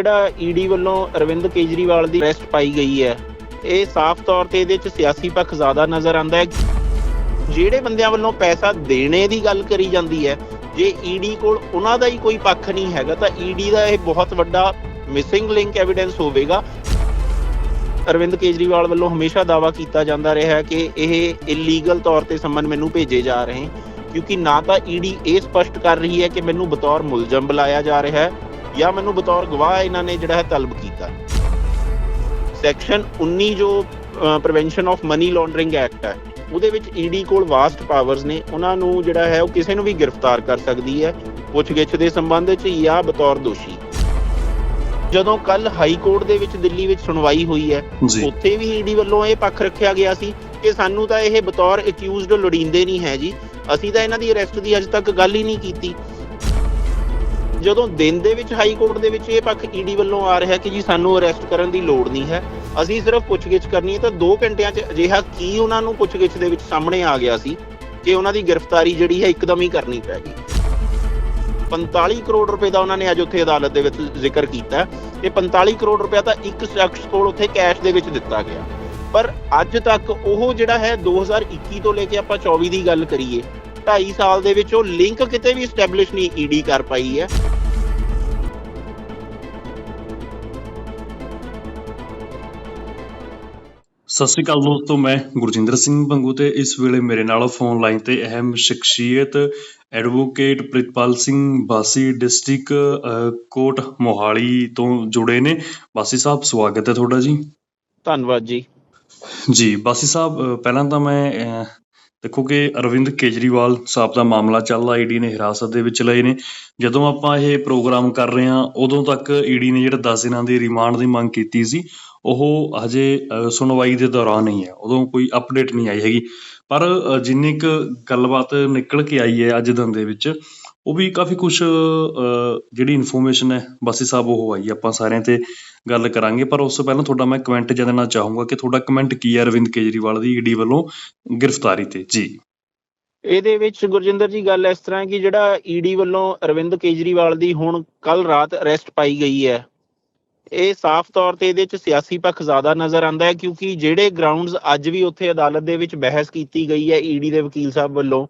ਜਿਹੜਾ ਈਡੀ ਵੱਲੋਂ ਅਰਵਿੰਦ ਕੇਜਰੀਵਾਲ ਦੀ ਅਰੈਸਟ ਪਾਈ ਗਈ ਹੈ, ਇਹ ਸਾਫ਼ ਤੌਰ ਤੇ ਇਹਦੇ ਵਿੱਚ ਸਿਆਸੀ ਪੱਖ ਜ਼ਿਆਦਾ ਨਜ਼ਰ ਆਉਂਦਾ ਹੈ। ਜਿਹੜੇ ਬੰਦਿਆਂ ਵੱਲੋਂ ਪੈਸਾ ਦੇਣੇ ਦੀ ਗੱਲ ਕਰੀ ਜਾਂਦੀ ਹੈ, ਜੇ ਈਡੀ ਕੋਲ ਉਹਨਾਂ ਦਾ ਹੀ ਕੋਈ ਪੱਖ ਨਹੀਂ ਹੈਗਾ, ਤਾਂ ਈਡੀ ਦਾ ਇਹ ਬਹੁਤ ਵੱਡਾ ਮਿਸਿੰਗ ਲਿੰਕ ਐਵੀਡੈਂਸ ਹੋਵੇਗਾ। ਅਰਵਿੰਦ ਕੇਜਰੀਵਾਲ ਵੱਲੋਂ ਹਮੇਸ਼ਾ ਦਾਵਾ ਕੀਤਾ ਜਾਂਦਾ ਰਿਹਾ ਹੈ ਕਿ ਇਹ ਇਲੀਗਲ ਤੌਰ ਤੇ ਸੰਮਨ ਮੈਨੂੰ ਭੇਜੇ ਜਾ ਰਹੇ ਕਿਉਂਕਿ ਨਾ ਤਾਂ ਈਡੀ ਇਹ ਸਪਸ਼ਟ ਕਰ ਰਹੀ ਹੈ ਕਿ ਮੈਨੂੰ ਬਤੌਰ ਮੁਲਜ਼ਮ ਬੁਲਾਇਆ ਜਾ ਰਿਹਾ ਹੈ ਜਾਂ ਮੈਨੂੰ ਬਤੌਰ ਗਵਾਹ ਇਹਨਾਂ ਨੇ ਜਿਹੜਾ ਹੈ ਤਲਬ ਕੀਤਾ। ਸੈਕਸ਼ਨ 19 ਜੋ prevention of money laundering act ਹੈ ਉਹਦੇ ਵਿੱਚ ਈਡੀ ਕੋਲ ਵਾਸਟ ਪਾਵਰਸ ਨੇ ਉਹਨਾਂ ਨੂੰ ਜਿਹੜਾ ਹੈ ਉਹ ਕਿਸੇ ਨੂੰ ਵੀ ਗ੍ਰਿਫਤਾਰ ਕਰ ਸਕਦੀ ਹੈ ਪੁੱਛਗਿੱਛ ਦੇ ਸੰਬੰਧ ਵਿੱਚ ਜਾਂ ਬਤੌਰ ਦੋਸ਼ੀ। ਜਦੋਂ ਕੱਲ ਹਾਈ ਕੋਰਟ ਦੇ ਵਿੱਚ ਦਿੱਲੀ ਵਿੱਚ ਸੁਣਵਾਈ ਹੋਈ ਹੈ ਉੱਥੇ ਵੀ ਈਡੀ ਵੱਲੋਂ ਇਹ ਪੱਖ ਰੱਖਿਆ ਗਿਆ ਸੀ ਕਿ ਸਾਨੂੰ ਤਾਂ ਇਹ ਬਤੌਰ ਅਕਿਊਜ਼ਡ ਲੋੜੀਂਦੇ ਨਹੀਂ ਹੈ ਜੀ। ਅਸੀਂ ਤਾਂ ਇਹਨਾਂ ਦੀ ਅਰੈਸਟ ਦੀ ਅਜੇ ਤੱਕ ਗੱਲ ਹੀ ਨਹੀਂ ਕੀਤੀ। ਜਦੋਂ ਦਿਨ ਦੇ ਵਿੱਚ ਹਾਈ ਕੋਰਟ ਦੇ ਵਿੱਚ ਇਹ ਪੱਖ ਈਡੀ ਵੱਲੋਂ ਆ ਰਿਹਾ ਕਿ ਜੀ ਸਾਨੂੰ ਅਰੈਸਟ ਕਰਨ ਦੀ ਲੋੜ ਨਹੀਂ ਹੈ, ਅਸੀਂ ਸਿਰਫ ਪੁੱਛਗਿੱਛ ਕਰਨੀ ਹੈ ਤਾਂ 2 ਘੰਟਿਆਂ 'ਚ ਅਜਿਹਾ ਕੀ ਉਹਨਾਂ ਨੂੰ ਪੁੱਛਗਿੱਛ ਦੇ ਵਿੱਚ ਸਾਹਮਣੇ ਆ ਗਿਆ ਸੀ ਕਿ ਉਹਨਾਂ ਦੀ ਗ੍ਰਿਫਤਾਰੀ ਜਿਹੜੀ ਹੈ ਇੱਕਦਮ ਹੀ ਕਰਨੀ ਪੈ ਗਈ। 45 ਕਰੋੜ ਰੁਪਏ ਦਾ ਉਹਨਾਂ ਨੇ ਅੱਜ ਉੱਥੇ ਅਦਾਲਤ ਦੇ ਵਿੱਚ ਜ਼ਿਕਰ ਕੀਤਾ ਤੇ 45 ਕਰੋੜ ਰੁਪਏ ਤਾਂ ਇੱਕ ਸ਼ਖਸ ਕੋਲ ਉੱਥੇ ਕੈਸ਼ ਦੇ ਵਿੱਚ ਦਿੱਤਾ ਗਿਆ। ਪਰ ਅੱਜ ਤੱਕ ਉਹ ਜਿਹੜਾ ਹੈ 2021 ਤੋਂ ਲੈ ਕੇ ਆਪਾਂ 24 ਦੀ ਗੱਲ ਕਰੀਏ 2.5 ਸਾਲ ਦੇ ਵਿੱਚ ਉਹ ਲਿੰਕ ਕਿਤੇ ਵੀ ਸਟੈਬਲਿਸ਼ ਨਹੀਂ ਈਡੀ ਕਰ ਪਾਈ ਹੈ। ਸਤਿ ਸ਼੍ਰੀ ਅਕਾਲ ਦੋਸਤੋ ਮੈਂ ਗੁਰਜਿੰਦਰ ਸਿੰਘ ਬੰਗੂ ਤੇ ਇਸ ਵੇਲੇ ਮੇਰੇ ਨਾਲ ਫੋਨ ਲਾਈਨ ਤੇ ਅਹਿਮ ਸ਼ਖਸੀਅਤ ਐਡਵੋਕੇਟ ਪ੍ਰਿਤਪਾਲ ਸਿੰਘ ਬਾਸੀ ਡਿਸਟ੍ਰਿਕਟ ਕੋਰਟ ਮੋਹਾਲੀ ਤੋਂ ਜੁੜੇ ਨੇ। ਬਾਸੀ ਸਾਹਿਬ ਸਵਾਗਤ ਹੈ ਤੁਹਾਡਾ ਜੀ। ਧੰਨਵਾਦ ਜੀ। ਜੀ ਬਾਸੀ ਸਾਹਿਬ ਪਹਿਲਾਂ ਤਾਂ ਮੈਂ ਦੇਖੋ ਕਿ ਅਰਵਿੰਦ ਕੇਜਰੀਵਾਲ ਸਾਹਿਬ ਦਾ ਮਾਮਲਾ ਚੱਲਦਾ ਈਡੀ ਨੇ ਹਿਰਾਸਤ ਦੇ ਵਿੱਚ ਲਏ ਨੇ। ਜਦੋਂ ਆਪਾਂ ਇਹ ਪ੍ਰੋਗਰਾਮ ਕਰ ਰਹੇ ਹਾਂ, ਉਦੋਂ ਤੱਕ ਈਡੀ ਨੇ ਜਿਹੜਾ 10 ਦਿਨਾਂ ਦੀ ਰਿਮਾਂਡ ਦੀ ਮੰਗ ਕੀਤੀ ਸੀ, ਉਹ ਹਜੇ ਸੁਣਵਾਈ ਦੇ ਦੌਰਾਨ ਹੀ ਹੈ। ਉਦੋਂ ਕੋਈ ਅਪਡੇਟ ਨਹੀਂ ਆਈ ਹੈਗੀ। ਪਰ ਜਿੰਨੀ ਕੁ ਗੱਲਬਾਤ ਨਿਕਲ ਕੇ ਆਈ ਹੈ ਅੱਜ ਦਿਨ ਦੇ ਵਿੱਚ ਉਹ ਵੀ ਕਾਫੀ ਕੁਝ ਜਿਹੜੀ ਇਨਫੋਰਮੇਸ਼ਨ ਹੈ, ਬਾਸੀ ਸਾਹਿਬ ਉਹ ਆਈ, ਆਪਾਂ ਸਾਰਿਆਂ ਤੇ ਗੱਲ ਕਰਾਂਗੇ। ਪਰ ਉਸ ਤੋਂ ਪਹਿਲਾਂ ਤੁਹਾਡਾ ਮੈਂ ਕਮੈਂਟ ਦੇਣਾ ਚਾਹੂੰਗਾ ਕਿ ਤੁਹਾਡਾ ਕਮੈਂਟ ਕੀ ਹੈ ਅਰਵਿੰਦ ਕੇਜਰੀਵਾਲ ਦੀ, ਈਡੀ ਵੱਲੋਂ ਗ੍ਰਿਫਤਾਰੀ ਤੇ। ਜੀ। ਇਹਦੇ ਵਿੱਚ ਗੁਰਜਿੰਦਰ ਜੀ ਗੱਲ ਇਸ ਤਰ੍ਹਾਂ ਕਿ ਜਿਹੜਾ ਈਡੀ ਵੱਲੋਂ ਅਰਵਿੰਦ ਕੇਜਰੀਵਾਲ ਦੀ ਹੁਣ ਕੱਲ ਰਾਤ ਅਰੈਸਟ ਪਾਈ ਗਈ ਹੈ, ਇਹ ਸਾਫ਼ ਤੌਰ ਤੇ ਇਹਦੇ ਵਿੱਚ ਸਿਆਸੀ ਪੱਖ ਜ਼ਿਆਦਾ ਨਜ਼ਰ ਆਉਂਦਾ ਹੈ ਕਿਉਂਕਿ ਜਿਹੜੇ ਗਰਾਊਂਡਸ ਅੱਜ ਵੀ ਉੱਥੇ ਅਦਾਲਤ ਦੇ ਵਿੱਚ ਬਹਿਸ ਕੀਤੀ ਗਈ ਹੈ ਈਡੀ ਦੇ ਵਕੀਲ ਸਾਹਿਬ ਵੱਲੋਂ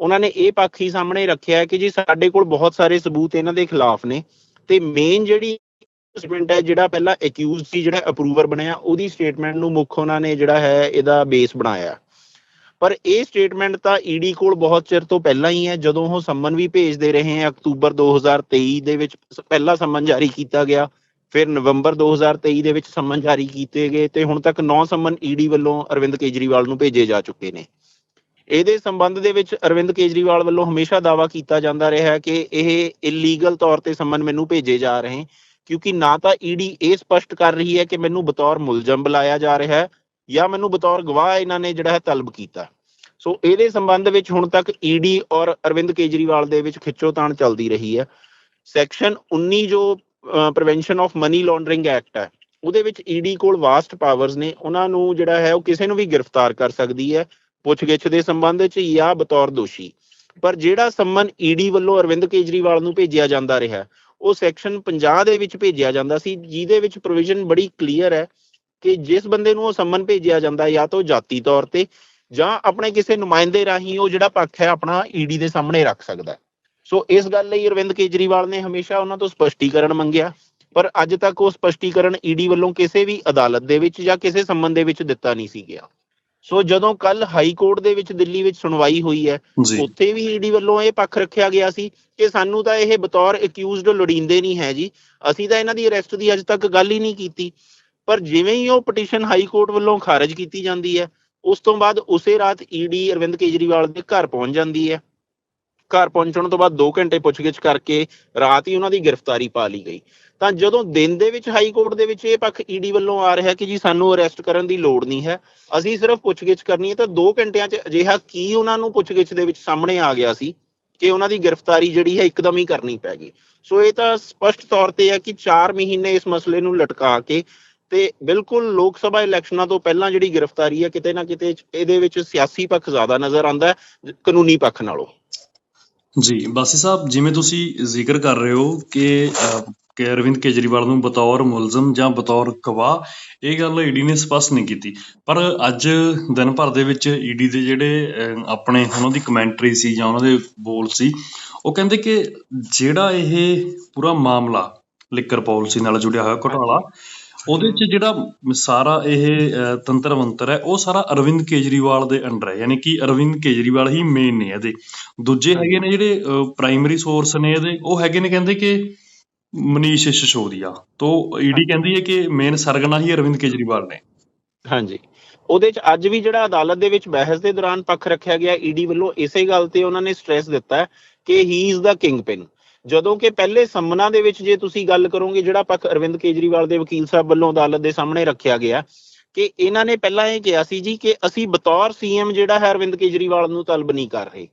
ਉਹਨਾਂ ਨੇ ਇਹ ਪੱਖ ਹੀ ਸਾਹਮਣੇ ਰੱਖਿਆ ਕਿ ਜੀ ਸਾਡੇ ਕੋਲ ਬਹੁਤ ਸਾਰੇ ਸਬੂਤ ਇਹਨਾਂ ਦੇ ਖਿਲਾਫ ਨੇ ਤੇ ਮੇਨ ਜਿਹੜੀ ਸਟੇਟਮੈਂਟ ਹੈ, ਜਿਹੜਾ ਪਹਿਲਾਂ ਅਕਿਊਜ਼ ਸੀ, ਜਿਹੜਾ ਅਪਰੂਵਰ ਬਣਿਆ, ਉਹਦੀ ਸਟੇਟਮੈਂਟ ਨੂੰ ਮੁੱਖ ਉਹਨਾਂ ਨੇ ਜਿਹੜਾ ਹੈ ਇਹਦਾ ਬੇਸ ਬਣਾਇਆ। ਪਰ ਇਹ ਸਟੇਟਮੈਂਟ ਤਾਂ ਈਡੀ ਕੋਲ ਬਹੁਤ ਚਿਰ ਤੋਂ ਪਹਿਲਾਂ ਹੀ ਹੈ, ਜਦੋਂ ਉਹ ਸੰਮਨ ਵੀ ਭੇਜਦੇ ਰਹੇ ਹੈ, ਅਕਤੂਬਰ 2023 ਦੇ ਵਿੱਚ ਪਹਿਲਾ ਸੰਮਨ ਜਾਰੀ ਕੀਤਾ ਗਿਆ, ਫਿਰ ਨਵੰਬਰ 2023 ਦੇ ਵਿੱਚ ਸੰਮਨ ਜਾਰੀ ਕੀਤੇ ਗਏ, ਤੇ ਹੁਣ ਤੱਕ 9 ਸੰਮਨ ਈਡੀ ਵੱਲੋਂ ਅਰਵਿੰਦ ਕੇਜਰੀਵਾਲ ਨੂੰ ਭੇਜੇ ਜਾ ਚੁੱਕੇ ਨੇ। ਇਹਦੇ ਸੰਬੰਧ ਦੇ ਵਿੱਚ ਅਰਵਿੰਦ ਕੇਜਰੀਵਾਲ ਵੱਲੋਂ ਹਮੇਸ਼ਾ ਦਾਵਾ ਕੀਤਾ ਜਾਂਦਾ ਰਿਹਾ ਹੈ ਕਿ ਇਹ ਇਲੀਗਲ ਤੌਰ ਤੇ ਸੰਮਨ ਮੈਨੂੰ ਭੇਜੇ ਜਾ ਰਹੇ ਕਿਉਂਕਿ ਨਾ ਤਾਂ ਈਡੀ ਇਹ ਸਪਸ਼ਟ ਕਰ ਰਹੀ ਹੈ ਕਿ ਮੈਨੂੰ ਬਤੌਰ ਮੁਲਜ਼ਮ ਬੁਲਾਇਆ ਜਾ ਰਿਹਾ ਹੈ ਜਾਂ ਮੈਨੂੰ ਬਤੌਰ ਗਵਾਹ ਇਹਨਾਂ ਨੇ ਜਿਹੜਾ ਹੈ ਤਲਬ ਕੀਤਾ। ਸੋ ਇਹਦੇ ਸੰਬੰਧ ਵਿੱਚ ਹੁਣ ਤੱਕ ਈਡੀ ਔਰ ਅਰਵਿੰਦ ਕੇਜਰੀਵਾਲ ਦੇ ਵਿੱਚ ਖਿੱਚੋਤਾਣ ਚੱਲਦੀ ਰਹੀ ਹੈ। ਸੈਕਸ਼ਨ 19 ਜੋ prevention of money laundering act ਹੈ, ਉਹਦੇ ਵਿੱਚ ਈਡੀ ਕੋਲ ਵਾਸਟ ਪਾਵਰਸ ਨੇ, ਉਹਨਾਂ ਨੂੰ ਜਿਹੜਾ ਹੈ ਉਹ ਕਿਸੇ ਨੂੰ ਵੀ ਗ੍ਰਿਫਤਾਰ ਕਰ ਸਕਦੀ ਹੈ। ਪੁੱਛਗਿੱਛ ਦੇ ਸੰਬੰਧ ਵਿੱਚ ਜਾਂ ਬਤੌਰ ਦੋਸ਼ੀ। ਪਰ ਜਿਹੜਾ ਸੰਮਨ ਈਡੀ ਵੱਲੋਂ ਅਰਵਿੰਦ ਕੇਜਰੀਵਾਲ ਨੂੰ ਭੇਜਿਆ ਜਾਂਦਾ ਰਿਹਾ, ਉਹ ਸੈਕਸ਼ਨ 50 ਦੇ ਵਿੱਚ ਭੇਜਿਆ ਜਾਂਦਾ ਸੀ, ਜਿਹਦੇ ਵਿੱਚ ਪ੍ਰੋਵੀਜ਼ਨ ਬੜੀ ਕਲੀਅਰ ਹੈ ਕਿ ਜਿਸ ਬੰਦੇ ਨੂੰ ਉਹ ਸੰਮਨ ਭੇਜਿਆ ਜਾਂਦਾ ਜਾਂ ਤਾਂ ਜਾਤੀ ਤੌਰ ਤੇ ਜਾਂ ਆਪਣੇ ਕਿਸੇ ਨੁਮਾਇੰਦੇ ਰਾਹੀਂ ਉਹ ਜਿਹੜਾ ਪੱਖ ਹੈ ਆਪਣਾ ਈਡੀ ਦੇ ਸਾਹਮਣੇ ਰੱਖ ਸਕਦਾ ਸੋ ਇਸ ਗੱਲ ਲਈ ਅਰਵਿੰਦ ਕੇਜਰੀਵਾਲ ਨੇ ਹਮੇਸ਼ਾ ਉਹਨਾਂ ਤੋਂ ਸਪਸ਼ਟੀਕਰਨ ਮੰਗਿਆ, ਪਰ ਅੱਜ ਤੱਕ ਉਹ ਸਪਸ਼ਟੀਕਰਨ ਈਡੀ ਵੱਲੋਂ ਕਿਸੇ ਵੀ ਅਦਾਲਤ ਦੇ ਵਿੱਚ ਜਾਂ ਕਿਸੇ ਸੰਬੰਧ ਦੇ ਵਿੱਚ ਦਿੱਤਾ ਨਹੀਂ ਸੀ ਗਿਆ। ਸੋ ਜਦੋਂ ਕੱਲ ਹਾਈ ਕੋਰਟ ਦੇ ਵਿੱਚ ਦਿੱਲੀ ਵਿੱਚ ਸੁਣਵਾਈ ਹੋਈ ਹੈ ਉੱਥੇ ਵੀ ਈਡੀ ਵੱਲੋਂ ਇਹ ਪੱਖ ਰੱਖਿਆ ਗਿਆ ਸੀ ਕਿ ਸਾਨੂੰ ਤਾਂ ਇਹ ਬਤੌਰ ਅਕਿਊਜ਼ਡ ਲੋੜੀਂਦੇ ਨਹੀਂ ਹੈ ਜੀ। ਅਸੀਂ ਤਾਂ ਇਹਨਾਂ ਦੀ ਅਰੈਸਟ ਦੀ ਅਜੇ ਤੱਕ ਗੱਲ ਹੀ ਨਹੀਂ ਕੀਤੀ। ਪਰ ਜਿਵੇਂ ਹੀ ਉਹ ਪਟੀਸ਼ਨ ਹਾਈ ਕੋਰਟ ਵੱਲੋਂ ਖਾਰਜ ਕੀਤੀ ਜਾਂਦੀ ਹੈ ਉਸ ਤੋਂ ਬਾਅਦ ਉਸੇ ਰਾਤ ਈਡੀ ਅਰਵਿੰਦ ਕੇਜਰੀਵਾਲ ਦੇ ਘਰ ਪਹੁੰਚ ਜਾਂਦੀ ਹੈ। ਘਰ ਪਹੁੰਚਣ ਤੋਂ ਬਾਅਦ 2 ਘੰਟੇ ਪੁੱਛਗਿੱਛ ਕਰਕੇ ਰਾਤ ਹੀ ਉਹਨਾਂ ਦੀ ਗ੍ਰਿਫਤਾਰੀ ਪਾ ਲਈ ਗਈ। ਤਾਂ ਜਦੋਂ ਦਿਨ ਦੇ ਵਿੱਚ ਹਾਈ ਕੋਰਟ ਦੇ ਵਿੱਚ ਇਹ ਪੱਖ ਈਡੀ ਵੱਲੋਂ ਆ ਰਿਹਾ ਕਿ ਜੀ ਸਾਨੂੰ ਅਰੈਸਟ ਕਰਨ ਦੀ ਲੋੜ ਨਹੀਂ ਹੈ, ਅਸੀਂ ਸਿਰਫ ਪੁੱਛਗਿੱਛ ਕਰਨੀ ਹੈ ਤਾਂ 2 ਘੰਟਿਆਂ 'ਚ ਅਜਿਹਾ ਕੀ ਉਹਨਾਂ ਨੂੰ ਪੁੱਛਗਿੱਛ ਦੇ ਵਿੱਚ ਸਾਹਮਣੇ ਆ ਗਿਆ ਸੀ ਕਿ ਉਹਨਾਂ ਦੀ ਗ੍ਰਿਫਤਾਰੀ ਜਿਹੜੀ ਹੈ ਇੱਕਦਮ ਹੀ ਕਰਨੀ ਪੈ ਗਈ। ਸੋ ਇਹ ਤਾਂ ਸਪਸ਼ਟ ਤੌਰ ਤੇ ਹੈ ਕਿ 4 ਮਹੀਨੇ ਇਸ ਮਸਲੇ ਨੂੰ ਲਟਕਾ ਕੇ ਤੇ ਬਿਲਕੁਲ ਲੋਕ ਸਭਾ ਇਲੈਕਸ਼ਨਾਂ ਤੋਂ ਪਹਿਲਾਂ ਜਿਹੜੀ ਗ੍ਰਿਫਤਾਰੀ ਹੈ ਕਿਤੇ ਨਾ ਕਿਤੇ ਇਹਦੇ ਵਿੱਚ ਸਿਆਸੀ ਪੱਖ ਜ਼ਿਆਦਾ ਨਜ਼ਰ ਆਉਂਦਾ ਹੈ, ਕਾਨੂੰਨੀ ਪੱਖ ਨਾਲੋਂ। ਜੀ, ਬਾਸੀ ਸਾਹਿਬ, ਜਿਵੇਂ ਤੁਸੀਂ ਜ਼ਿਕਰ ਕਰ ਰਹੇ ਹੋ ਕਿ ਕਿ ਅਰਵਿੰਦ ਕੇਜਰੀਵਾਲ ਨੂੰ ਬਤੌਰ ਮੁਲਜ਼ਮ ਜਾਂ ਬਤੌਰ ਗਵਾਹ ਇਹ ਗੱਲ ਈਡੀ ਨੇ ਸਪਸ਼ਟ ਨਹੀਂ ਕੀਤੀ। ਪਰ ਅੱਜ ਦਿਨ ਭਰ ਦੇ ਵਿੱਚ ਈਡੀ ਦੇ ਜਿਹੜੇ ਆਪਣੇ ਉਹਨਾਂ ਦੀ ਕਮੈਂਟਰੀ ਸੀ ਜਾਂ ਉਹਨਾਂ ਦੇ ਬੋਲ ਸੀ, ਉਹ ਕਹਿੰਦੇ ਕਿ ਜਿਹੜਾ ਇਹ ਪੂਰਾ ਮਾਮਲਾ ਲਿਕਰ ਪਾਲਿਸੀ ਨਾਲ ਜੁੜਿਆ ਹੋਇਆ ਘੁਟਾਲਾ, ਉਹਦੇ 'ਚ ਜਿਹੜਾ ਸਾਰਾ ਇਹ ਤੰਤਰ ਮੰਤਰ ਹੈ, ਉਹ ਸਾਰਾ ਅਰਵਿੰਦ ਕੇਜਰੀਵਾਲ ਦੇ ਅੰਡਰ ਹੈ। ਯਾਨੀ ਕਿ ਅਰਵਿੰਦ ਕੇਜਰੀਵਾਲ ਹੀ ਮੇਨ ਨੇ ਇਹਦੇ। ਦੂਜੇ ਹੈਗੇ ਨੇ ਜਿਹੜੇ ਪ੍ਰਾਇਮਰੀ ਸੋਰਸ ਨੇ ਇਹਦੇ, ਉਹ ਹੈਗੇ ਨੇ ਕਹਿੰਦੇ ਕਿ ਮਨੀਸ਼ ਸਿਸੋਦੀਆ ਤੋਂ ਈਡੀ ਕਹਿੰਦੀ ਹੈ ਕਿ ਮੇਨ ਸਰਗਨਾ ਹੀ ਅਰਵਿੰਦ ਕੇਜਰੀਵਾਲ ਨੇ। ਹਾਂਜੀ। ਉਹਦੇ ਚ ਅੱਜ ਵੀ ਜਿਹੜਾ ਅਦਾਲਤ ਦੇ ਵਿੱਚ ਬਹਿਸ ਦੇ ਦੌਰਾਨ ਪੱਖ ਰੱਖਿਆ ਗਿਆ ਈਡੀ ਵੱਲੋਂ ਇਸੇ ਗੱਲ ਤੇ ਉਹਨਾਂ ਨੇ ਸਟ੍ਰੈਸ ਦਿੱਤਾ ਕਿ ਹੀ ਇਜ਼ ਦਾ ਕਿੰਗ ਪਿਨ। ਜਦੋਂ ਕਿ ਪਹਿਲੇ ਸੰਮਨਾਂ ਦੇ ਵਿੱਚ ਜੇ ਤੁਸੀਂ ਗੱਲ ਕਰੋਗੇ ਜਿਹੜਾ ਪੱਖ ਅਰਵਿੰਦ ਕੇਜਰੀਵਾਲ ਦੇ ਵਕੀਲ ਸਾਹਿਬ ਵੱਲੋਂ ਅਦਾਲਤ ਦੇ ਸਾਹਮਣੇ ਰੱਖਿਆ ਗਿਆ ਕਿ ਇਹਨਾਂ ਨੇ ਪਹਿਲਾਂ ਇਹ ਕਿਹਾ ਸੀ ਜੀ ਕਿ ਅਸੀਂ ਬਤੌਰ ਸੀਐਮ ਜਿਹੜਾ ਹੈ ਅਰਵਿੰਦ ਕੇਜਰੀਵਾਲ ਨੂੰ ਤਲਬ ਨਹੀਂ ਕਰ ਰਹੇ।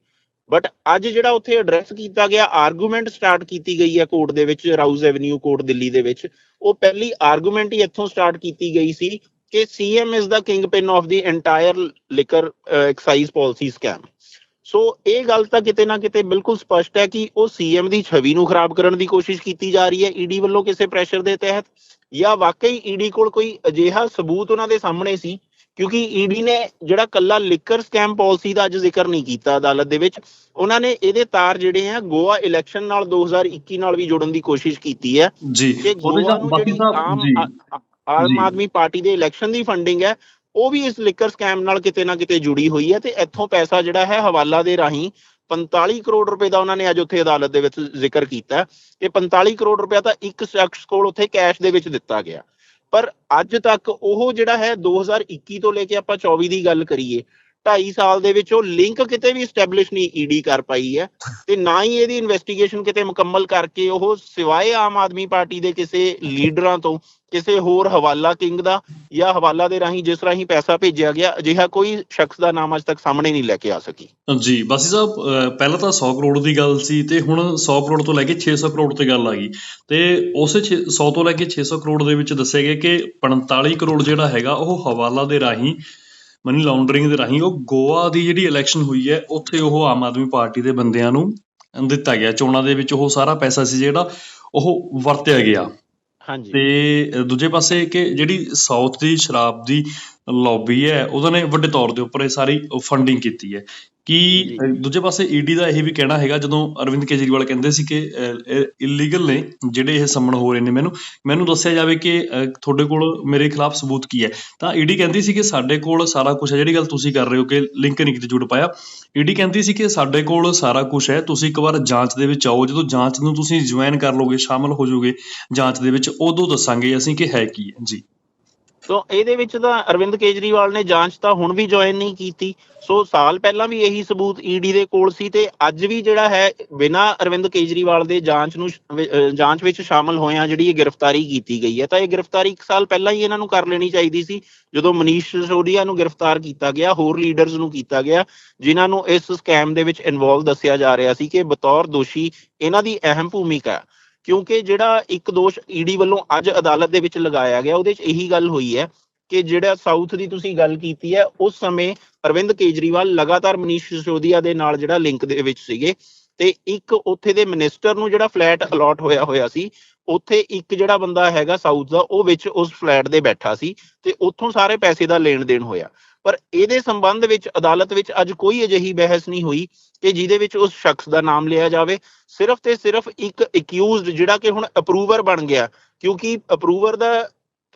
ਬਟ ਅੱਜ ਜਿਹੜਾ ਉੱਥੇ ਐਡਰੈਸ ਕੀਤਾ ਗਿਆ ਆਰਗੂਮੈਂਟ ਸਟਾਰਟ ਕੀਤੀ ਗਈ ਹੈ ਕੋਰਟ ਦੇ ਵਿੱਚ ਰਾਊਜ਼ ਐਵਨਿਊ ਕੋਰਟ ਦਿੱਲੀ ਦੇ ਵਿੱਚ, ਉਹ ਪਹਿਲੀ ਆਰਗੂਮੈਂਟ ਹੀ ਇੱਥੋਂ ਸਟਾਰਟ ਕੀਤੀ ਗਈ ਸੀ ਕਿ CM is the kingpin of the entire liquor excise policy scam so ਇਹ ਗੱਲ ਤਾਂ ਕਿਤੇ ਨਾ ਕਿਤੇ ਬਿਲਕੁਲ ਸਪਸ਼ਟ ਹੈ ਕਿ ਉਹ ਸੀਐਮ ਦੀ ਛਵੀ ਨੂੰ ਖਰਾਬ ਕਰਨ ਦੀ ਕੋਸ਼ਿਸ਼ ਕੀਤੀ ਜਾ ਰਹੀ ਹੈ ਈਡੀ ਵੱਲੋਂ ਕਿਸੇ ਪ੍ਰੈਸ਼ਰ ਦੇ ਤਹਿਤ, ਜਾਂ ਵਾਕਈ ਈਡੀ ਕੋਲ ਕੋਈ ਅਜਿਹਾ ਸਬੂਤ ਉਹਨਾਂ ਦੇ ਸਾਹਮਣੇ ਸੀ ਕਿਉਂਕਿ ਈਡੀ ਨੇ ਜਿਹੜਾ ਕੱਲਾ ਲਿਕਰ ਸਕੈਮ ਪਾਲਿਸੀ ਦਾ ਅੱਜ ਜ਼ਿਕਰ ਨਹੀਂ ਕੀਤਾ ਅਦਾਲਤ ਦੇ ਵਿੱਚ ਉਹਨਾਂ ਨੇ ਇਹਦੇ ਤਾਰ ਜਿਹੜੇ ਆ ਗੋਆ ਇਲੈਕਸ਼ਨ ਨਾਲ 2021 ਨਾਲ ਵੀ ਜੋੜਨ ਦੀ ਕੋਸ਼ਿਸ਼ ਕੀਤੀ ਹੈ। ਜੀ। ਕਿ ਗੋਆ ਨੂੰ ਜਿਹੜੀ ਆਮ। ਆਦਮੀ ਪਾਰਟੀ ਦੇ ਇਲੈਕਸ਼ਨ ਦੀ ਫੰਡਿੰਗ ਹੈ ਉਹ ਵੀ ਇਸ ਲਿਕਰ ਸਕੈਮ ਨਾਲ ਕਿਤੇ ਨਾ ਕਿਤੇ ਜੁੜੀ ਹੋਈ ਹੈ ਤੇ ਇੱਥੋਂ ਪੈਸਾ ਜਿਹੜਾ ਹੈ ਹਵਾਲਾ ਦੇ ਰਾਹੀਂ 45 ਕਰੋੜ ਰੁਪਏ ਦਾ ਉਹਨਾਂ ਨੇ ਅੱਜ ਉੱਥੇ ਅਦਾਲਤ ਦੇ ਵਿੱਚ ਜ਼ਿਕਰ ਕੀਤਾ ਕਿ 45 ਕਰੋੜ ਰੁਪਏ ਤਾਂ ਇੱਕ ਸ਼ਖਸ ਕੋਲ ਉੱਥੇ ਕੈਸ਼ ਦੇ ਵਿੱਚ ਦਿੱਤਾ ਗਿਆ। ਪਰ ਅੱਜ ਤੱਕ ਉਹ ਜਿਹੜਾ ਹੈ 2021 ਤੋਂ ਲੈ ਕੇ ਆਪਾਂ 24 ਦੀ ਗੱਲ ਕਰੀਏ 2.5 ਸਾਲ ਦੇ ਵਿੱਚ ਉਹ ਲਿੰਕ ਕਿਤੇ ਵੀ ਸਟੈਬਲਿਸ਼ ਨਹੀਂ ਈਡੀ ਕਰ ਪਾਈ ਹੈ ਤੇ ਨਾ ਹੀ ਇਹਦੀ ਇਨਵੈਸਟੀਗੇਸ਼ਨ ਕਿਤੇ ਮੁਕੰਮਲ ਕਰਕੇ ਉਹ ਸਿਵਾਏ ਆਮ ਆਦਮੀ ਪਾਰਟੀ ਦੇ ਕਿਸੇ ਲੀਡਰਾਂ ਤੋਂ, ਕਿਸੇ ਹੋਰ ਹਵਾਲਾ ਕਿੰਗ ਦਾ ਜਾਂ ਹਵਾਲਾ ਦੇ ਰਾਹੀਂ ਜਿਸ ਰਾਹੀਂ ਪੈਸਾ ਭੇਜਿਆ ਗਿਆ, ਅਜਿਹਾ ਕੋਈ ਸ਼ਖਸ ਦਾ ਨਾਮ ਅੱਜ ਤੱਕ ਸਾਹਮਣੇ ਨਹੀਂ ਲੈ ਕੇ ਆ ਸਕੀ। ਜੀ, ਬਾਸੀ ਸਾਹਿਬ ਪਹਿਲਾਂ ਤਾਂ 100 ਕਰੋੜ ਦੀ ਗੱਲ ਸੀ ਤੇ ਹੁਣ 100 ਕਰੋੜ ਤੋਂ ਲੈ ਕੇ 600 ਕਰੋੜ ਤੇ ਗੱਲ ਆ ਗਈ। ਤੇ ਉਸੇ 100 ਤੋਂ ਲੈ ਕੇ 600 ਕਰੋੜ ਦੇ ਵਿੱਚ ਦੱਸਿਆ ਗਿਆ ਕਿ 45 ਕਰੋੜ ਜਿਹੜਾ ਹੈਗਾ ਉਹ ਹਵਾਲਾ ਦੇ ਰਾਹੀਂ ਮਨੀ ਲਾਉਂਡਰਿੰਗ ਦੇ ਰਾਹੀਂ ਉਹ ਗੋਆ ਦੀ ਜਿਹੜੀ ਇਲੈਕਸ਼ਨ ਹੋਈ ਹੈ ਉੱਥੇ ਉਹ ਆਮ ਆਦਮੀ ਪਾਰਟੀ ਦੇ ਬੰਦਿਆਂ ਨੂੰ ਦਿੱਤਾ ਗਿਆ। ਚੋਣਾਂ ਦੇ ਵਿੱਚ ਉਹ ਸਾਰਾ ਪੈਸਾ ਸੀ ਜਿਹੜਾ ਉਹ ਵਰਤਿਆ ਗਿਆ। ਹਾਂਜੀ। ਤੇ ਦੂਜੇ ਪਾਸੇ ਕਿ ਜਿਹੜੀ ਸਾਊਥ ਦੀ ਸ਼ਰਾਬ ਦੀ ਲੌਬੀ ਹੈ ਉਹਦੇ ਨੇ ਵੱਡੇ ਤੌਰ ਦੇ ਉੱਪਰ ਇਹ ਸਾਰੀ ਫੰਡਿੰਗ ਕੀਤੀ ਹੈ। ਕਿ ਦੂਜੇ ਪਾਸੇ ਈਡੀ ਦਾ ਇਹ ਵੀ ਕਹਿਣਾ ਹੈਗਾ ਜਦੋਂ ਅਰਵਿੰਦ ਕੇਜਰੀਵਾਲ ਕਹਿੰਦੇ ਸੀ ਕਿ ਇਲੀਗਲ ਨੇ ਜਿਹੜੇ ਇਹ ਸੰਮਣ ਹੋ ਰਹੇ ਨੇ ਮੈਨੂੰ ਮੈਨੂੰ ਦੱਸਿਆ ਜਾਵੇ ਕਿ ਤੁਹਾਡੇ ਕੋਲ ਮੇਰੇ ਖਿਲਾਫ ਸਬੂਤ ਕੀ ਹੈ? ਤਾਂ ਈਡੀ ਕਹਿੰਦੀ ਸੀ ਕਿ ਸਾਡੇ ਕੋਲ ਸਾਰਾ ਕੁਝ ਹੈ ਜਿਹੜੀ ਗੱਲ ਤੁਸੀਂ ਕਰ ਰਹੇ ਹੋ ਕਿ ਲਿੰਕ ਨਹੀਂ ਕਿਤੇ ਜੁੜ ਪਾਇਆ ਈਡੀ ਕਹਿੰਦੀ ਸੀ ਕਿ ਸਾਡੇ ਕੋਲ ਸਾਰਾ ਕੁਝ ਹੈ ਤੁਸੀਂ ਇੱਕ ਵਾਰ ਜਾਂਚ ਦੇ ਵਿੱਚ ਆਓ ਜਦੋਂ ਜਾਂਚ ਨੂੰ ਤੁਸੀਂ ਜੁਆਇਨ ਕਰ ਲੋਗੇ ਸ਼ਾਮਲ ਹੋ ਜਾਓਗੇ ਜਾਂਚ ਦੇ ਵਿੱਚ ਉਦੋਂ ਦੱਸਾਂਗੇ ਅਸੀਂ ਕਿ ਹੈ ਕੀ ਹੈ। ਜੀ। ਸੋ ਇਹਦੇ ਵਿੱਚ ਤਾਂ ਅਰਵਿੰਦ ਕੇਜਰੀਵਾਲ ਨੇ ਜਾਂਚ ਤਾਂ ਹੁਣ ਵੀ ਜੁਆਇਨ ਨਹੀਂ ਕੀਤੀ। ਸੋ ਸਾਲ ਪਹਿਲਾਂ ਵੀ ਇਹੀ ਸਬੂਤ ਈਡੀ ਦੇ ਕੋਲ ਸੀ ਤੇ ਅੱਜ ਵੀ ਜਿਹੜਾ ਹੈ, ਬਿਨਾਂ ਅਰਵਿੰਦ ਕੇਜਰੀਵਾਲ ਦੇ ਜਾਂਚ ਨੂੰ ਜਾਂਚ ਵਿੱਚ ਸ਼ਾਮਲ ਹੋਇਆਂ ਜਿਹੜੀ ਇਹ ਗ੍ਰਿਫਤਾਰੀ ਕੀਤੀ ਗਈ ਹੈ। ਤਾਂ ਇਹ ਗ੍ਰਿਫਤਾਰੀ 1 ਸਾਲ ਪਹਿਲਾਂ ਹੀ ਇਹਨਾਂ ਨੂੰ ਕਰ ਲੈਣੀ ਚਾਹੀਦੀ ਸੀ, ਜਦੋਂ ਮਨੀਸ਼ ਸਿਸੋਦੀਆ ਨੂੰ ਗ੍ਰਿਫਤਾਰ ਕੀਤਾ ਗਿਆ, ਹੋਰ ਲੀਡਰਸ ਨੂੰ ਕੀਤਾ ਗਿਆ, ਜਿਨ੍ਹਾਂ ਨੂੰ ਇਸ ਸਕੈਮ ਦੇ ਵਿੱਚ ਇਨਵੋਲਵ ਦੱਸਿਆ ਜਾ ਰਿਹਾ ਸੀ ਕਿ ਬਤੌਰ ਦੋਸ਼ੀ ਇਹਨਾਂ ਦੀ ਅਹਿਮ ਭੂਮਿਕਾ ਹੈ। ਕਿਉਂਕਿ ਜਿਹੜਾ ਇੱਕ ਦੋਸ਼ ਈਡੀ ਵੱਲੋਂ ਅੱਜ ਅਦਾਲਤ ਦੇ ਵਿੱਚ ਲਗਾਇਆ ਗਿਆ, ਉਹਦੇ 'ਚ ਇਹੀ ਗੱਲ ਹੋਈ ਹੈ ਕਿ ਜਿਹੜਾ ਸਾਊਥ ਦੀ ਤੁਸੀਂ ਗੱਲ ਕੀਤੀ ਹੈ, ਉਸ ਸਮੇਂ ਅਰਵਿੰਦ ਕੇਜਰੀਵਾਲ ਲਗਾਤਾਰ ਮਨੀਸ਼ ਸਿਸੋਦੀਆ ਦੇ ਨਾਲ ਜਿਹੜਾ ਲਿੰਕ ਦੇ ਵਿੱਚ ਸੀਗੇ ਤੇ ਇੱਕ ਉੱਥੇ ਦੇ ਮਿਨਿਸਟਰ ਨੂੰ ਜਿਹੜਾ ਫਲੈਟ ਅਲਾਟ ਹੋਇਆ ਹੋਇਆ ਸੀ, ਉੱਥੇ ਇੱਕ ਜਿਹੜਾ ਬੰਦਾ ਹੈਗਾ ਸਾਊਥ ਦਾ, ਉਹ ਵਿੱਚ ਉਸ ਫਲੈਟ ਦੇ ਬੈਠਾ ਸੀ ਤੇ ਉੱਥੋਂ ਸਾਰੇ ਪੈਸੇ ਦਾ ਲੈਣ ਦੇਣ ਹੋਇਆ। ਪਰ ਇਹਦੇ ਸੰਬੰਧ ਵਿੱਚ, ਅਦਾਲਤ ਵਿੱਚ ਅੱਜ ਕੋਈ ਅਜਿਹੀ ਬਹਿਸ ਨਹੀਂ ਹੋਈ ਕਿ ਜਿਹਦੇ ਵਿੱਚ ਉਸ ਸ਼ਖਸ ਦਾ ਨਾਮ ਲਿਆ ਜਾਵੇ। ਸਿਰਫ ਤੇ ਸਿਰਫ ਇੱਕ ਅਕਿਊਜ਼ਡ ਜਿਹੜਾ ਕਿ ਹੁਣ ਅਪਰੂਵਰ ਬਣ ਗਿਆ, ਕਿਉਂਕਿ ਅਪਰੂਵਰ ਦਾ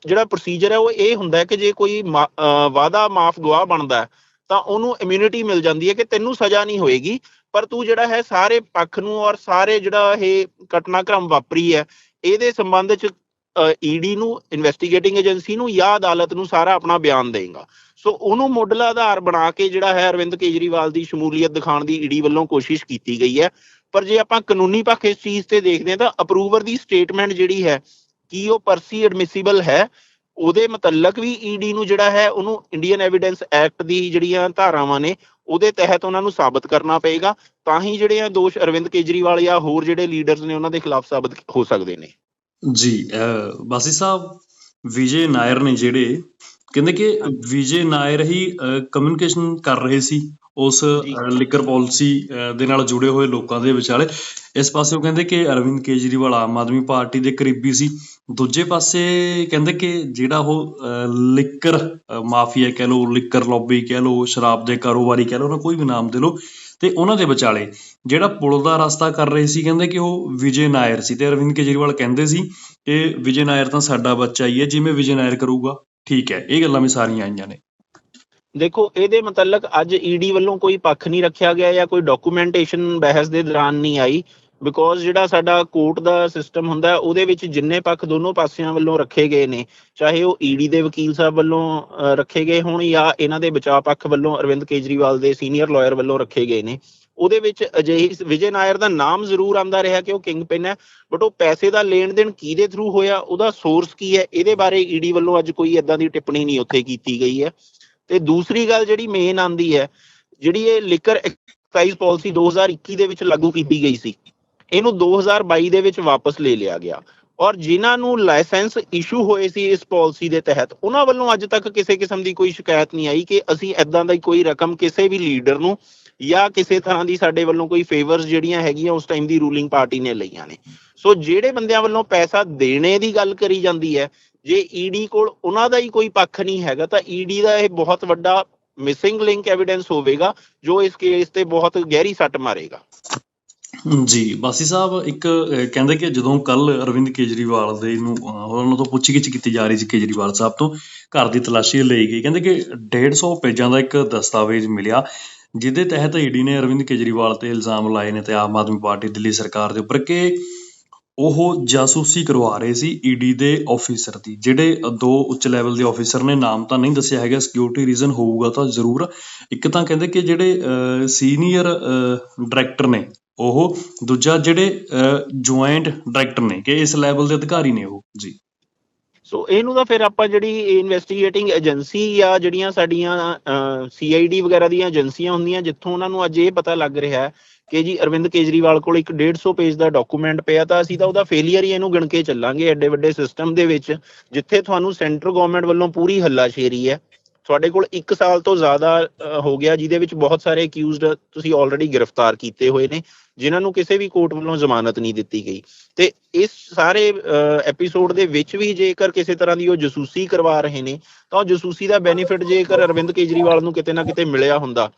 ਜਿਹੜਾ ਪ੍ਰੋਸੀਜਰ ਹੈ ਉਹ ਇਹ ਹੁੰਦਾ ਹੈ ਕਿ ਜੇ ਕੋਈ ਮਾ- ਮਾਫ ਗਵਾਹ ਬਣਦਾ ਤਾਂ ਉਹਨੂੰ ਇਮਿਊਨਿਟੀ ਮਿਲ ਜਾਂਦੀ ਹੈ ਕਿ ਤੈਨੂੰ ਸਜ਼ਾ ਨਹੀਂ ਹੋਏਗੀ, ਪਰ ਤੂੰ ਜਿਹੜਾ ਹੈ ਸਾਰੇ ਪੱਖ ਨੂੰ ਔਰ ਸਾਰੇ ਜਿਹੜਾ ਇਹ ਘਟਨਾਕ੍ਰਮ ਵਾਪਰੀ ਹੈ, ਇਹਦੇ ਸੰਬੰਧ ਚ ਈਡੀ ਨੂੰ ਇਨਵੈਸਟੀਗੇਟਿੰਗ ਏਜੰਸੀ ਨੂੰ ਜਾਂ ਅਦਾਲਤ ਨੂੰ ਸਾਰਾ ਆਪਣਾ ਬਿਆਨ ਦੇਗਾ। ਸੋ ਉਹਨੂੰ ਮੁੱਢਲਾ ਆਧਾਰ ਬਣਾ ਕੇ ਜਿਹੜਾ ਹੈ ਅਰਵਿੰਦ ਕੇਜਰੀਵਾਲ ਦੀ ਸ਼ਮੂਲੀਅਤ ਦਿਖਾਉਣ ਦੀ ਈਡੀ ਵੱਲੋਂ ਕੋਸ਼ਿਸ਼ ਕੀਤੀ ਗਈ ਹੈ। ਪਰ ਜੇ ਆਪਾਂ ਕਾਨੂੰਨੀ ਪੱਖ ਇਸ ਚੀਜ਼ ਤੇ ਦੇਖਦੇ ਹਾਂ ਤਾਂ ਅਪਰੂਵਰ ਦੀ ਸਟੇਟਮੈਂਟ ਜਿਹੜੀ ਹੈ, ਕੀ ਉਹ ਪਰਸੀ ਐਡਮਿਸਿਬਲ ਹੈ, ਉਹਦੇ ਮੁਤਲਕ ਵੀ ਈਡੀ ਨੂੰ ਜਿਹੜਾ ਹੈ ਉਹਨੂੰ ਇੰਡੀਅਨ ਐਵੀਡੈਂਸ ਐਕਟ ਦੀ ਜਿਹੜੀਆਂ ਧਾਰਾਵਾਂ ਨੇ, ਉਹਦੇ ਤਹਿਤ ਉਹਨਾਂ ਨੂੰ ਸਾਬਤ ਕਰਨਾ ਪਏਗਾ। ਤਾਂ ਹੀ ਜਿਹੜੇ ਆ ਦੋਸ਼ ਅਰਵਿੰਦ ਕੇਜਰੀਵਾਲ ਜਾਂ ਹੋਰ ਜਿਹੜੇ ਲੀਡਰਸ ਨੇ ਉਹਨਾਂ ਦੇ ਖਿਲਾਫ ਸਾਬਤ ਹੋ ਸਕਦੇ ਨੇ। ਜੀ ਬਾਸੀ ਸਾਹਿਬ ਵਿਜੇ ਨਾਇਰ ਨੇ ਜਿਹੜੇ ਕਹਿੰਦੇ ਕਿ ਵਿਜੇ ਨਾਇਰ ਹੀ ਕਮਿਊਨੀਕੇਸ਼ਨ ਕਰ ਰਹੇ ਸੀ ਉਸ ਜੀ। ਲਿਕਰ ਪਾਲਿਸੀ ਦੇ ਨਾਲ ਜੁੜੇ ਹੋਏ ਲੋਕਾਂ ਦੇ ਵਿਚਾਲੇ ਇਸ ਪਾਸੇ ਉਹ ਕਹਿੰਦੇ ਕਿ ਅਰਵਿੰਦ ਕੇਜਰੀਵਾਲ ਆਮ ਆਦਮੀ ਪਾਰਟੀ ਦੇ ਕਰੀਬੀ ਸੀ ਦੂਜੇ ਪਾਸੇ ਕਹਿੰਦੇ ਕਿ ਜਿਹੜਾ ਉਹ ਲਿਕਰ ਮਾਫੀਆ ਕਹਿ ਲਓ ਲਿਕਰ ਲੌਬੀ ਕਹਿ ਲਓ ਸ਼ਰਾਬ ਦੇ ਕਾਰੋਬਾਰੀ ਕਹਿ ਲਓ ਨਾ ਕੋਈ ਵੀ ਨਾਮ ਦੇ ਲਓ ਤੇ ਉਹਨਾਂ ਦੇ ਵਿਚਾਲੇ ਜਿਹੜਾ ਪੁਲ ਦਾ ਰਸਤਾ ਕਰ ਰਹੇ ਸੀ, ਕਹਿੰਦੇ ਕਿ ਉਹ ਵਿਜੇ ਨਾਇਰ ਸੀ ਤੇ ਅਰਵਿੰਦ ਕੇਜਰੀਵਾਲ ਕਹਿੰਦੇ ਸੀ ਕਿ ਵਿਜੇ ਨਾਇਰ ਤਾਂ ਸਾਡਾ ਬੱਚਾ ਹੀ ਹੈ, ਜਿਵੇਂ ਵਿਜੇ ਨਾਇਰ ਕਰੂਗਾ। ਠੀਕ ਹੈ, ਇਹ ਗੱਲਾਂ ਵੀ ਸਾਰੀਆਂ ਆਈਆਂ ਨੇ। ਦੇਖੋ, ਇਹਦੇ ਮੁਤਲਕ ਅੱਜ ਈਡੀ ਵੱਲੋਂ ਕੋਈ ਪੱਖ ਨਹੀਂ ਰੱਖਿਆ ਗਿਆ ਜਾਂ ਕੋਈ ਡਾਕੂਮੈਂਟੇਸ਼ਨ ਬਹਿਸ ਦੇ ਦੌਰਾਨ ਨਹੀਂ ਆਈ। ਬਿਕੋਜ਼ ਜਿਹੜਾ ਸਾਡਾ ਕੋਰਟ ਦਾ ਸਿਸਟਮ ਹੁੰਦਾ ਉਹਦੇ ਵਿੱਚ ਜਿੰਨੇ ਪੱਖ ਦੋਨੋਂ ਪਾਸਿਆਂ ਵੱਲੋਂ ਰੱਖੇ ਗਏ ਨੇ, ਚਾਹੇ ਉਹ ਈਡੀ ਦੇ ਵਕੀਲ ਸਾਹਿਬ ਵੱਲੋਂ ਰੱਖੇ ਗਏ ਹੋਣ ਜਾਂ ਇਹਨਾਂ ਦੇ ਬਚਾਅ ਪੱਖ ਵੱਲੋਂ ਅਰਵਿੰਦ ਕੇਜਰੀਵਾਲ ਦੇ ਸੀਨੀਅਰ ਲਾਇਰ ਵੱਲੋਂ ਰੱਖੇ ਗਏ ਨੇ, ਉਹਦੇ ਵਿੱਚ ਅਜਿਹੀ ਵਿਜੇ ਨਾਇਰ ਦਾ ਨਾਮ ਜ਼ਰੂਰ ਆਉਂਦਾ ਰਿਹਾ ਕਿ ਉਹ ਕਿੰਗ ਪਿਨ ਹੈ ਬਟ ਉਹ ਪੈਸੇ ਦਾ ਲੈਣ ਦੇਣ ਕਿਹਦੇ ਥਰੂ ਹੋਇਆ, ਉਹਦਾ ਸੋਰਸ ਕੀ ਹੈ, ਇਹਦੇ ਬਾਰੇ ਈਡੀ ਵੱਲੋਂ ਅੱਜ ਕੋਈ ਇਦਾਂ ਦੀ ਟਿੱਪਣੀ ਨਹੀਂ ਉੱਥੇ ਕੀਤੀ ਗਈ ਹੈ, ਤੇ ਦੂਸਰੀ ਗੱਲ ਜਿਹੜੀ ਮੇਨ ਆਂਦੀ ਹੈ, ਜਿਹੜੀ ਇਹ ਲਿਕਰ ਐਕਸਾਈਜ਼ ਪਾਲਿਸੀ 2021 ਦੇ ਵਿੱਚ ਲਾਗੂ ਕੀਤੀ ਗਈ ਸੀ ਇਹਨੂੰ 2022 ਦੇ ਵਿੱਚ ਵਾਪਸ ਲੈ ਲਿਆ ਗਿਆ। ਔਰ ਜਿਨ੍ਹਾਂ ਨੂੰ ਲਾਇਸੈਂਸ ਇਸ਼ੂ ਹੋਏ ਸੀ ਇਸ ਪਾਲਿਸੀ ਦੇ ਤਹਿਤ, ਉਹਨਾਂ ਵੱਲੋਂ ਅੱਜ ਤੱਕ ਕਿਸੇ ਕਿਸਮ ਦੀ ਕੋਈ ਸ਼ਿਕਾਇਤ ਨਹੀਂ ਆਈ ਕਿ ਅਸੀਂ ਐਦਾਂ ਦੀ ਕੋਈ ਰਕਮ ਕਿਸੇ ਵੀ ਲੀਡਰ ਨੂੰ ਜਾਂ ਕਿਸੇ ਤਰ੍ਹਾਂ ਦੀ ਸਾਡੇ ਵੱਲੋਂ ਕੋਈ ਫੇਵਰਸ ਜਿਹੜੀਆਂ ਹੈਗੀਆਂ ਉਸ ਟਾਈਮ ਦੀ ਰੂਲਿੰਗ ਪਾਰਟੀ ਨੇ ਲਈਆਂ ਨੇ। ਸੋ ਜਿਹੜੇ ਬੰਦਿਆਂ ਵੱਲੋਂ ਪੈਸਾ ਦੇਣੇ ਦੀ ਗੱਲ ਕਰੀ ਜਾਂਦੀ ਹੈ, ਜੇ ਈਡੀ ਕੋਲ ਉਹਨਾਂ ਦਾ ਹੀ ਕੋਈ ਪੱਖ ਨਹੀਂ ਹੈਗਾ, ਤਾਂ ਈਡੀ ਦਾ ਇਹ ਬਹੁਤ ਵੱਡਾ ਮਿਸਿੰਗ ਲਿੰਕ ਐਵੀਡੈਂਸ ਹੋਵੇਗਾ, ਜੋ ਇਸ ਕੇਸ ਤੇ ਬਹੁਤ ਗਹਿਰੀ ਸੱਟ ਮਾਰੇਗਾ। ਜੀ, ਬਾਸੀ ਸਾਹਿਬ, ਇੱਕ ਕਹਿੰਦੇ ਕਿ ਜਦੋਂ ਕੱਲ ਅਰਵਿੰਦ ਕੇਜਰੀਵਾਲ ਦੇ ਨੂੰ ਉਹਨਾਂ ਤੋਂ ਪੁੱਛਗਿੱਛ ਕੀਤੀ ਜਾ ਰਹੀ ਸੀ ਕੇਜਰੀਵਾਲ ਸਾਹਿਬ ਤੋਂ, ਘਰ ਦੀ ਤਲਾਸ਼ੀ ਲਈ ਗਈ। ਕਹਿੰਦੇ ਕਿ 150 ਪੇਜਾਂ ਦਾ ਇੱਕ ਦਸਤਾਵੇਜ਼ ਮਿਲਿਆ, ਜਿਹਦੇ ਤਹਿਤ ਈਡੀ ਨੇ ਅਰਵਿੰਦ ਕੇਜਰੀਵਾਲ ਤੇ ਇਲਜ਼ਾਮ ਲਾਏ ਨੇ ਤੇ ਆਮ ਆਦਮੀ ਪਾਰਟੀ, ਦਿੱਲੀ ਸਰਕਾਰ ਦੇ ਉੱਪਰ ਕਿ ਉਹ ਜਾਸੂਸੀ ਕਰਵਾ ਰਹੇ ਸੀ ਈਡੀ ਦੇ ਆਫੀਸਰ ਦੀ, ਜਿਹੜੇ ਦੋ ਉੱਚ ਲੈਵਲ ਦੇ ਆਫੀਸਰ ਨੇ, ਨਾਮ ਤਾਂ ਨਹੀਂ ਦੱਸਿਆ ਹੈਗਾ ਸਿਕਿਉਰਿਟੀ ਰੀਜ਼ਨ ਹੋਊਗਾ ਤਾਂ ਜ਼ਰੂਰ। ਇੱਕ ਤਾਂ ਕਹਿੰਦੇ ਕਿ ਜਿਹੜੇ ਸੀਨੀਅਰ ਡਾਇਰੈਕਟਰ ਨੇ ਉਹ ਦੂਜਾ ਜਿਹੜੇ ਜੁਆਇੰਟ ਡਾਇਰੈਕਟਰ ਨੇ, ਕਿ ਇਸ ਲੈਵਲ ਦੇ ਅਧਿਕਾਰੀ ਨੇ ਉਹ, ਜੀ। ਸੋ ਇਹਨੂੰ ਤਾਂ ਫਿਰ ਆਪਾਂ ਜਿਹੜੀ ਇਨਵੈਸਟੀਗੇਟਿੰਗ ਏਜੰਸੀ ਜਾਂ ਜਿਹੜੀਆਂ ਸਾਡੀਆਂ ਸੀਆਈਡੀ ਵਗੈਰਾ ਦੀਆਂ ਏਜੰਸੀਆਂ ਹੁੰਦੀਆਂ, ਜਿੱਥੋਂ ਉਹਨਾਂ ਨੂੰ ਅੱਜ ਇਹ ਪਤਾ ਲੱਗ ਰਿਹਾ ਹੈ ਕਿ ਜੀ ਅਰਵਿੰਦ ਕੇਜਰੀਵਾਲ ਕੋਲ ਇੱਕ 150 ਪੇਜ ਦਾ ਡਾਕੂਮੈਂਟ ਪਿਆ, ਤਾਂ ਅਸੀਂ ਤਾਂ ਉਹਦਾ ਫੇਲਿਅਰ ਹੀ ਇਹਨੂੰ ਗਿਣ ਕੇ ਚੱਲਾਂਗੇ ਐਡੇ ਵੱਡੇ ਸਿਸਟਮ ਦੇ ਵਿੱਚ, ਜਿੱਥੇ ਤੁਹਾਨੂੰ ਸੈਂਟਰ ਗਵਰਨਮੈਂਟ ਵੱਲੋਂ ਪੂਰੀ ਹੱਲਾਸ਼ੇਰੀ ਹੈ। ਤੁਹਾਡੇ ਕੋਲ 1 ਸਾਲ ਤੋਂ ਜ਼ਿਆਦਾ ਹੋ ਗਿਆ, ਜਿਹਦੇ ਵਿੱਚ ਬਹੁਤ ਸਾਰੇ ਅਕਿਊਜ਼ਡ ਤੁਸੀਂ ਆਲਰੇਡੀ ਗ੍ਰਿਫਤਾਰ ਕੀਤੇ ਹੋਏ ਨੇ, ਜਿਨ੍ਹਾਂ ਨੂੰ ਕਿਸੇ ਵੀ ਕੋਰਟ ਵੱਲੋਂ ਜ਼ਮਾਨਤ ਨਹੀਂ ਦਿੱਤੀ ਗਈ। ਤੇ ਇਸ ਸਾਰੇ ਐਪੀਸੋਡ ਦੇ ਵਿੱਚ ਵੀ ਜੇਕਰ ਕਿਸੇ ਤਰ੍ਹਾਂ ਦੀ ਉਹ ਜਸੂਸੀ ਕਰਵਾ ਰਹੇ ਨੇ, ਤਾਂ ਉਹ ਜਸੂਸੀ ਦਾ ਬੈਨੀਫਿਟ ਜੇਕਰ ਅਰਵਿੰਦ ਕੇਜਰੀਵਾਲ ਨੂੰ ਕਿਤੇ ਨਾ ਕਿਤੇ ਮਿਲਿਆ ਹੁੰਦਾ,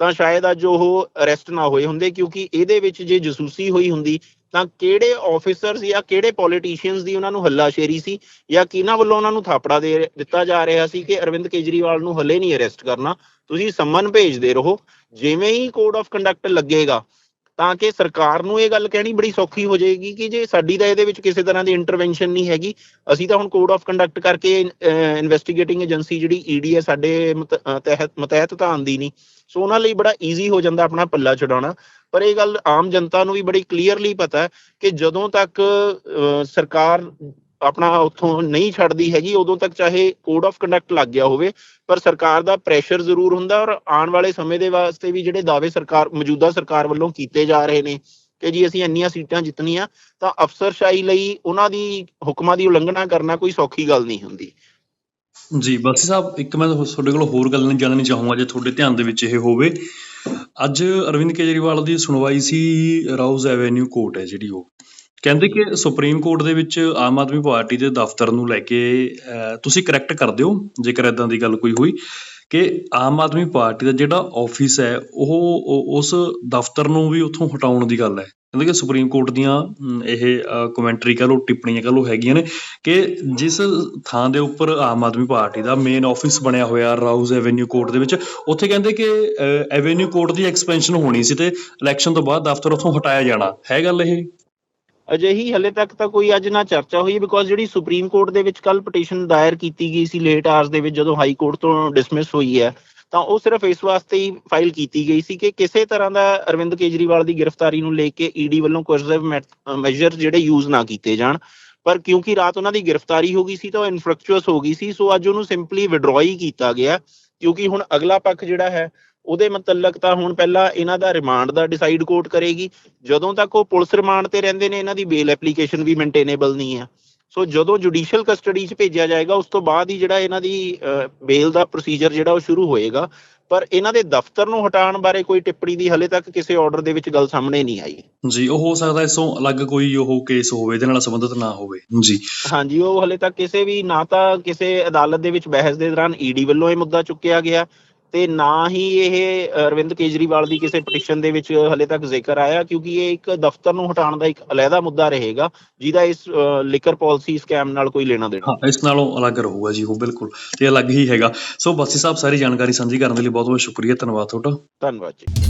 ਤਾਂ ਸ਼ਾਇਦ ਅੱਜ ਉਹ ਅਰੈਸਟ ਨਾ ਹੋਏ ਹੁੰਦੇ, ਕਿਉਂਕਿ ਇਹਦੇ ਵਿੱਚ ਜੇ ਜਸੂਸੀ ਹੋਈ ਹੁੰਦੀ ਤਾਂ ਕਿਹੜੇ ਆਫੀਸਰਸ ਜਾਂ ਕਿਹੜੇ ਪੋਲੀਟੀਸ਼ੀਅਨਸ ਦੀ ਉਹਨਾਂ ਨੂੰ ਹੱਲਾਸ਼ੇਰੀ ਸੀ ਜਾਂ ਕਿਹਨਾਂ ਵੱਲੋਂ ਉਹਨਾਂ ਨੂੰ ਥਾਪੜਾ ਦੇ ਦਿੱਤਾ ਜਾ ਰਿਹਾ ਸੀ ਕਿ ਅਰਵਿੰਦ ਕੇਜਰੀਵਾਲ ਨੂੰ ਹੱਲੇ ਨਹੀਂ ਅਰੈਸਟ ਕਰਨਾ? ਤੁਸੀਂ ਸੰਮਨ ਭੇਜਦੇ ਰਹੋ, ਜਿਵੇਂ ਹੀ ਕੋਡ ਆਫ ਕੰਡਕਟ ਲੱਗੇਗਾ ਤਾਂ ਕਿ ਸਰਕਾਰ ਨੂੰ ਇਹ ਗੱਲ ਕਹਿਣੀ ਬੜੀ ਸੌਖੀ ਹੋ ਜਾਏਗੀ ਕਿ ਜੇ ਸਾਡੀ ਤਾਂ ਇਹਦੇ ਵਿੱਚ ਕਿਸੇ ਤਰ੍ਹਾਂ ਦੀ ਇੰਟਰਵੈਂਸ਼ਨ ਨਹੀਂ ਹੈਗੀ। ਅਸੀਂ ਤਾਂ ਹੁਣ ਕੋਡ ਆਫ ਕੰਡਕਟ ਕਰਕੇ ਇਨਵੈਸਟੀਗੇਟਿੰਗ ਏਜੰਸੀ ਜਿਹੜੀ ਈਡੀ ਹੈ ਸਾਡੇ ਤਹਿਤ, ਮਤਹਿਤ ਤਾਂ ਆਂਦੀ ਨਹੀਂ। ਸੋ ਉਹਨਾਂ ਲਈ ਬੜਾ ਈਜ਼ੀ ਹੋ ਜਾਂਦਾ ਆਪਣਾ ਪੱਲਾ ਛਡਾਉਣਾ। ਪਰ ਇਹ ਗੱਲ ਆਮ ਜਨਤਾ ਨੂੰ ਵੀ ਬੜੀ ਕਲੀਅਰਲੀ ਪਤਾ ਹੈ ਕਿ ਜਦੋਂ ਤੱਕ ਸਰਕਾਰ ਆਪਣਾ ਉੱਥੋਂ ਨਹੀਂ ਛੱਡਦੀ ਹੈਗੀ, ਉਦੋਂ ਤੱਕ ਚਾਹੇ ਕੋਡ ਆਫ ਕੰਡਕਟ ਲੱਗ ਗਿਆ ਹੋਵੇ, ਪਰ ਸਰਕਾਰ ਦਾ ਪ੍ਰੈਸ਼ਰ ਜ਼ਰੂਰ ਹੁੰਦਾ ਔਰ ਆਉਣ ਵਾਲੇ ਸਮੇਂ ਦੇ ਵਾਸਤੇ ਵੀ ਜਿਹੜੇ ਦਾਅਵੇ ਸਰਕਾਰ, ਮੌਜੂਦਾ ਸਰਕਾਰ ਵੱਲੋਂ ਕੀਤੇ ਜਾ ਰਹੇ ਨੇ ਕਿ ਜੀ ਅਸੀਂ ਇੰਨੀਆਂ ਸੀਟਾਂ ਜਿੱਤਣੀਆਂ, ਤਾਂ ਅਫਸਰਸ਼ਾਹੀ ਲਈ ਉਹਨਾਂ ਦੀ ਹੁਕਮਾਂ ਦੀ ਉਲੰਘਣਾ ਕਰਨਾ ਕੋਈ ਸੌਖੀ ਗੱਲ ਨਹੀਂ ਹੁੰਦੀ। ਜੀ, ਬਾਸੀ ਸਾਹਿਬ, ਇੱਕ ਮੈਂ ਤੁਹਾਡੇ ਕੋਲ ਹੋਰ ਗੱਲ ਨਹੀਂ ਜਾਣਨੀ ਚਾਹੂੰਗਾ, ਜੇ ਤੁਹਾਡੇ ਧਿਆਨ ਦੇ ਵਿੱਚ ਇਹ ਹੋਵੇ। ਅੱਜ ਅਰਵਿੰਦ ਕੇਜਰੀਵਾਲ ਦੀ ਸੁਣਵਾਈ ਸੀ ਰਾਉਜ਼ ਐਵੇਨਿਊ ਕੋਰਟ ਹੈ ਜਿਹੜੀ ਉਹ। ਕਹਿੰਦੇ ਕਿ ਸੁਪਰੀਮ ਕੋਰਟ ਦੇ ਵਿੱਚ ਆਮ ਆਦਮੀ ਪਾਰਟੀ ਦੇ ਦਫ਼ਤਰ ਨੂੰ ਲੈ ਕੇ ਤੁਸੀਂ ਕਰੈਕਟ ਕਰ ਦਿਓ ਜੇਕਰ ਇਦਾਂ ਦੀ ਗੱਲ ਕੋਈ ਹੋਈ, ਕਿ ਆਮ ਆਦਮੀ ਪਾਰਟੀ ਦਾ ਜਿਹੜਾ ਆਫਿਸ ਹੈ, ਉਹ ਉਸ ਦਫ਼ਤਰ ਨੂੰ ਵੀ ਉੱਥੋਂ ਹਟਾਉਣ ਦੀ ਗੱਲ ਹੈ। ਕਹਿੰਦੇ ਕਿ ਸੁਪਰੀਮ ਕੋਰਟ ਦੀਆਂ ਇਹ ਕਮੈਂਟਰੀ ਕਹ ਲਓ, ਟਿੱਪਣੀਆਂ ਕਹ ਲਓ ਹੈਗੀਆਂ ਨੇ ਕਿ ਜਿਸ ਥਾਂ ਦੇ ਉੱਪਰ ਆਮ ਆਦਮੀ ਪਾਰਟੀ ਦਾ ਮੇਨ ਆਫਿਸ ਬਣਿਆ ਹੋਇਆ ਰਾਉਜ਼ ਐਵੇਨਿਊ ਕੋਰਟ ਦੇ ਵਿੱਚ, ਉੱਥੇ ਕਹਿੰਦੇ ਕਿ ਐਵੇਨਿਊ ਕੋਰਟ ਦੀ ਐਕਸਪੈਂਸ਼ਨ ਹੋਣੀ ਸੀ ਤੇ ਇਲੈਕਸ਼ਨ ਤੋਂ ਬਾਅਦ ਦਫ਼ਤਰ ਉੱਥੋਂ ਹਟਾਇਆ ਜਾਣਾ। ਹੈ ਗੱਲ ਇਹ? ਅਜਿਹੀ ਹਲੇ ਤੱਕ ਤਾਂ ਕੋਈ ਅੱਜ ਨਾ ਚਰਚਾ ਹੋਈ ਬਿਕੋਜ਼ ਜਿਹੜੀ ਸੁਪਰੀਮ ਕੋਰਟ ਦੇ ਵਿੱਚ ਕੱਲ ਪਟੀਸ਼ਨ ਦਾਇਰ ਕੀਤੀ ਗਈ ਸੀ ਲੇਟ ਆਵਰਸ ਦੇ ਵਿੱਚ ਜਦੋਂ ਹਾਈ ਕੋਰਟ ਤੋਂ ਡਿਸਮਿਸ ਹੋਈ ਹੈ, ਤਾਂ ਉਹ ਸਿਰਫ ਇਸ ਵਾਸਤੇ ਹੀ ਫਾਈਲ ਕੀਤੀ ਗਈ ਸੀ ਕਿ ਕਿਸੇ ਤਰ੍ਹਾਂ ਦਾ ਅਰਵਿੰਦ ਕੇਜਰੀਵਾਲ ਦੀ ਗ੍ਰਿਫਤਾਰੀ ਨੂੰ ਲੈ ਕੇ ਈਡੀ ਵੱਲੋਂ ਕੋਰਸਿਵ ਮੈਜਰ ਜਿਹੜੇ ਯੂਜ਼ ਨਾ ਕੀਤੇ ਜਾਣ, ਪਰ ਕਿਉਂਕਿ ਰਾਤ ਉਹਨਾਂ ਦੀ ਗ੍ਰਿਫਤਾਰੀ ਹੋ ਗਈ ਸੀ ਤਾਂ ਉਹ ਇਨਫਰਕਚੁਅਸ ਹੋ ਗਈ ਸੀ, ਸੋ ਅੱਜ ਉਹਨੂੰ ਸਿੰਪਲੀ ਵਿਡਰੋ ਹੀ ਕੀਤਾ ਗਿਆ, ਕਿਉਂਕਿ ਹੁਣ ਅਗਲਾ ਪੱਖ ਜਿਹੜਾ ਹੈ ਉਹਦੇ ਮੁਤਲਕ ਤਾਂ ਹੁਣ ਪਹਿਲਾਂ ਇਹਨਾਂ ਦਾ ਰਿਮਾਂਡ ਦਾ ਡਿਸਾਈਡ ਕੋਰਟ ਕਰੇਗੀ। ਜਦੋਂ ਤੱਕ ਉਹ ਪੁਲਿਸ ਰਿਮਾਂਡ ਤੇ ਰਹਿੰਦੇ ਨੇ ਇਹਨਾਂ ਦੀ ਬੇਲ ਐਪਲੀਕੇਸ਼ਨ ਵੀ ਮੇਨਟੇਨੇਬਲ ਨਹੀਂ ਹੈ ਸੋ ਜਦੋਂ ਜੁਡੀਸ਼ੀਅਲ ਕਸਟਡੀ 'ਚ ਭੇਜਿਆ ਜਾਏਗਾ ਉਸ ਤੋਂ ਬਾਅਦ ਹੀ ਜਿਹੜਾ ਇਹਨਾਂ ਦੀ ਬੇਲ ਦਾ ਪ੍ਰੋਸੀਜਰ ਜਿਹੜਾ ਉਹ ਸ਼ੁਰੂ ਹੋਏਗਾ। ਪਰ ਇਹਨਾਂ ਦੇ ਦਫ਼ਤਰ ਨੂੰ ਹਟਾਉਣ ਬਾਰੇ ਕੋਈ ਟਿੱਪਣੀ ਦੀ ਹਲੇ ਤੱਕ ਕਿਸੇ ਆਰਡਰ ਦੇ ਵਿੱਚ ਗੱਲ ਸਾਹਮਣੇ ਨਹੀਂ ਆਈ। ਜੀ ਉਹ ਹੋ ਸਕਦਾ ਇਸੋਂ ਅਲੱਗ ਕੋਈ ਉਹ ਕੇਸ ਹੋਵੇ ਇਹਦੇ ਨਾਲ ਸੰਬੰਧਿਤ ਨਾ ਹੋਵੇ। ਜੀ। ਹਾਂਜੀ ਉਹ ਹਲੇ ਤੱਕ ਕਿਸੇ ਵੀ ਨਾ ਤਾਂ ਕਿਸੇ ਅਦਾਲਤ ਦੇ ਵਿੱਚ ਬਹਿਸ ਦੇ ਦੌਰਾਨ ਈਡੀ ਵੱਲੋਂ ਇਹ ਮੁੱਦਾ ਚੁੱਕਿਆ ਗਿਆ। ਤੇ ਨਾ ਹੀ ਇਹ ਅਰਵਿੰਦ ਕੇਜਰੀਵਾਲ ਦੀ ਕਿਸੇ ਪਟੀਸ਼ਨ ਦੇ ਵਿੱਚ ਹਲੇ ਤੱਕ ਜ਼ਿਕਰ ਆਇਆ ਕਿਉਂਕਿ ਇਹ ਇੱਕ ਦਫ਼ਤਰ ਨੂੰ ਹਟਾਉਣ ਦਾ ਇੱਕ ਅਲੱਗਾ ਮੁੱਦਾ ਰਹੇਗਾ ਜਿਹਦਾ ਇਸ ਲਿਕਰ ਪਾਲਿਸੀ ਸਕੈਮ ਨਾਲ ਕੋਈ ਲੈਣਾ ਦੇਣਾ ਹਾਂ ਇਸ ਨਾਲੋਂ ਅਲੱਗ ਰਹੂਗਾ ਜੀ ਉਹ ਬਿਲਕੁਲ ਤੇ ਅਲੱਗ ਹੀ ਹੈਗਾ। ਸੋ ਬਾਸੀ ਸਾਹਿਬ ਸਾਰੀ ਜਾਣਕਾਰੀ ਸਾਂਝੀ ਕਰਨ ਦੇ ਲਈ ਬਹੁਤ ਬਹੁਤ ਸ਼ੁਕਰੀਆ ਧੰਨਵਾਦ ਤੁਹਾਡਾ। ਧੰਨਵਾਦ ਜੀ।